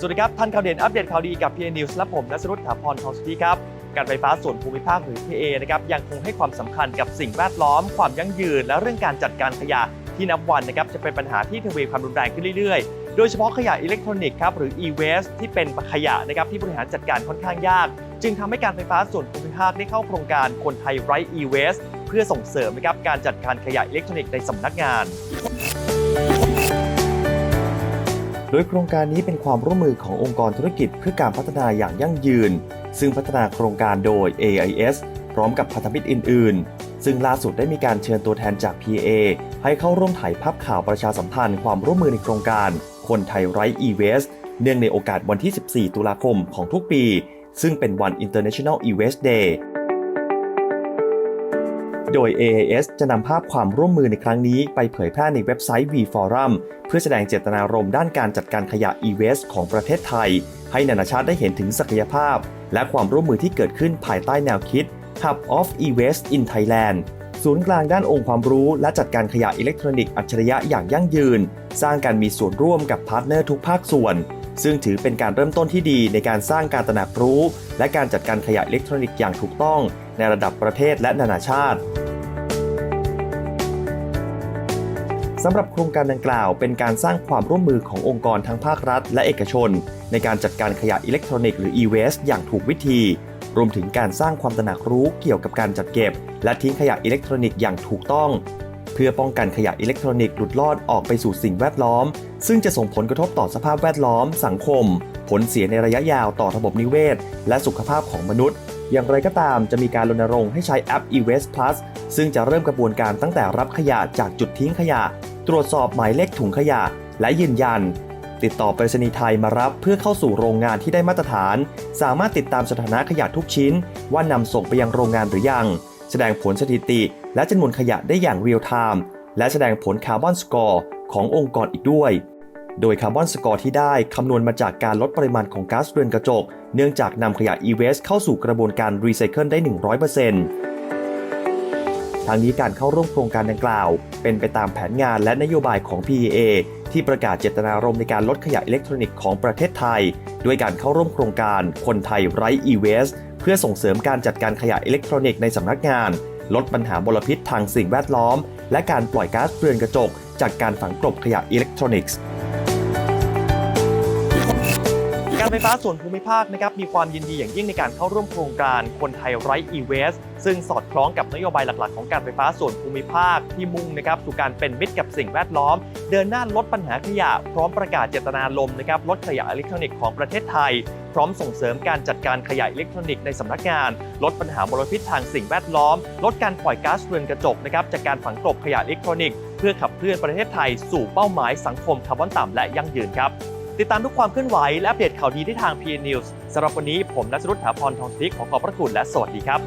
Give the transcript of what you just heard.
สวัสดีครับ ท่านข่าวเด่นอัปเดตข่าวดีกับ PA News และผมนัสรุตถาพรทองสุธีครับ การไฟฟ้าส่วนภูมิภาคหรือ PA นะครับยังคงให้ความสำคัญกับสิ่งแวดล้อม ความยั่งยืน และเรื่องการจัดการขยะที่นับวันนะครับจะเป็นปัญหาที่ทวีความรุนแรงขึ้นเรื่อยๆ โดยเฉพาะขยะอิเล็กทรอนิกส์ครับหรือ e-waste ที่เป็นขยะนะครับที่บริหารจัดการค่อนข้างยาก จึงทำให้การไฟฟ้าส่วนภูมิภาคได้เข้าโครงการคนไทยไร้ e-waste เพื่อส่งเสริมนะครับการจัดการขยะอิเล็กทรอนิกส์ในสำนักงาน โดยโครงการนี้เป็นความร่วมมือขององค์กรธุรกิจเพื่อการพัฒนาอย่างยั่งยืน ซึ่งพัฒนาโครงการโดย AIS พร้อมกับพันธมิตรอื่น ๆ ซึ่งล่าสุดได้มีการเชิญตัวแทนจาก PA ให้เข้าร่วมถ่ายภาพข่าวประชาสัมพันธ์ความร่วมมือในโครงการ คนไทยไร้ e-waste เนื่องในโอกาสวันที่ 14 ตุลาคมของทุกปี ซึ่งเป็นวัน International e-waste day โดย AIS จะนำภาพความร่วมมือในครั้งนี้ไปเผยแพร่ในเว็บไซต์ V-Forum เพื่อแสดงเจตนารมณ์ด้านการจัดการขยะ e-waste ของประเทศไทย ให้นานาชาติได้เห็นถึงศักยภาพ และความร่วมมือที่เกิดขึ้นภายใต้แนวคิด Hub of e-waste in Thailand ศูนย์กลางด้านองค์ความรู้และจัดการขยะอิเล็กทรอนิกส์อัจฉริยะอย่างยั่งยืน สร้างการมีส่วนร่วมกับพาร์ทเนอร์ทุกภาคส่วน ซึ่งถือเป็นการเริ่มต้นที่ดีในการสร้างการตระหนักรู้ และการจัดการขยะอิเล็กทรอนิกส์อย่างถูกต้อง ในระดับประเทศและนานาชาติ สำหรับโครงการดังกล่าวเป็นการสร้างความร่วมมือขององค์กรทั้งภาครัฐ และเอกชน ในการจัดการขยะอิเล็กทรอนิกส์หรือ e-waste อย่างถูกวิธี รวมถึงการสร้างความตระหนักรู้เกี่ยวกับการจัดเก็บ และทิ้งขยะอิเล็กทรอนิกส์อย่างถูกต้อง เพื่อป้องกันขยะอิเล็กทรอนิกส์หลุดลอดออกไปสู่สิ่งแวดล้อม ซึ่งจะส่งผลกระทบต่อสภาพแวดล้อม สังคม ผลเสียในระยะยาวต่อระบบนิเวศ และสุขภาพของมนุษย์ อย่างไรก็ตามจะมีการรณรงค์ให้ใช้แอป e-waste plus ซึ่งจะเริ่มกระบวนการตั้งแต่รับขยะจากจุดทิ้งขยะ ตรวจสอบหมายเลขถุงขยะ และยืนยัน ติดต่อไปรษณีย์ไทยมารับเพื่อเข้าสู่โรงงานที่ได้มาตรฐาน สามารถติดตามสถานะขยะทุกชิ้น ว่านำส่งไปยังโรงงานหรือยัง แสดงผลสถิติ และจำนวนขยะได้อย่างเรียลไทม์และแสดงผลคาร์บอนสกอร์ขององค์กรอีกด้วย โดยคาร์บอนสกอร์ที่ได้คำนวณมาจากการลดปริมาณของก๊าซเรือนกระจก เนื่องจากนำขยะ e-waste เข้าสู่กระบวนการรีไซเคิลได้ 100% ทางนี้การเข้าร่วมโครงการดังกล่าว เป็นไปตามแผนงานและนโยบายของ PEA ที่ประกาศเจตนารมณ์ในการลดขยะอิเล็กทรอนิกส์ของประเทศไทย ด้วยการเข้าร่วมโครงการคนไทยไร้ e-waste เพื่อส่งเสริมการจัดการขยะอิเล็กทรอนิกส์ในสำนักงาน ลดปัญหามลพิษทางสิ่งแวดล้อม และการปล่อยก๊าซเรือนกระจก จากการฝังกลบขยะอิเล็กทรอนิกส์ การไฟฟ้าส่วนภูมิภาคนะครับมีความยินดีอย่างยิ่งในการเข้าร่วมโครงการคนไทยไร้ e-waste ซึ่งสอดคล้องกับนโยบายหลักๆ ของการไฟฟ้าส่วนภูมิภาคที่มุ่งนะครับสู่การเป็นมิตรกับสิ่งแวดล้อม เดินหน้าลดปัญหาขยะ พร้อมประกาศเจตนารมณ์นะครับลดขยะอิเล็กทรอนิกส์ของประเทศไทย พร้อมส่งเสริมการจัดการขยะอิเล็กทรอนิกส์ในสำนักงาน ลดปัญหามลพิษทางสิ่งแวดล้อม ลดการปล่อยก๊าซเรือนกระจกนะครับจากการฝังกลบขยะอิเล็กทรอนิกส์เพื่อขับเคลื่อนประเทศไทยสู่เป้าหมายสังคมคาร์บอนต่ำและยั่งยืนครับ ติดตามทุกความเคลื่อนไหวและอัปเดตข่าวดีได้ทาง PN News สำหรับวันนี้ผมนัชรุตถาพรทองทิพย์ขอขอบพระคุณและสวัสดีครับ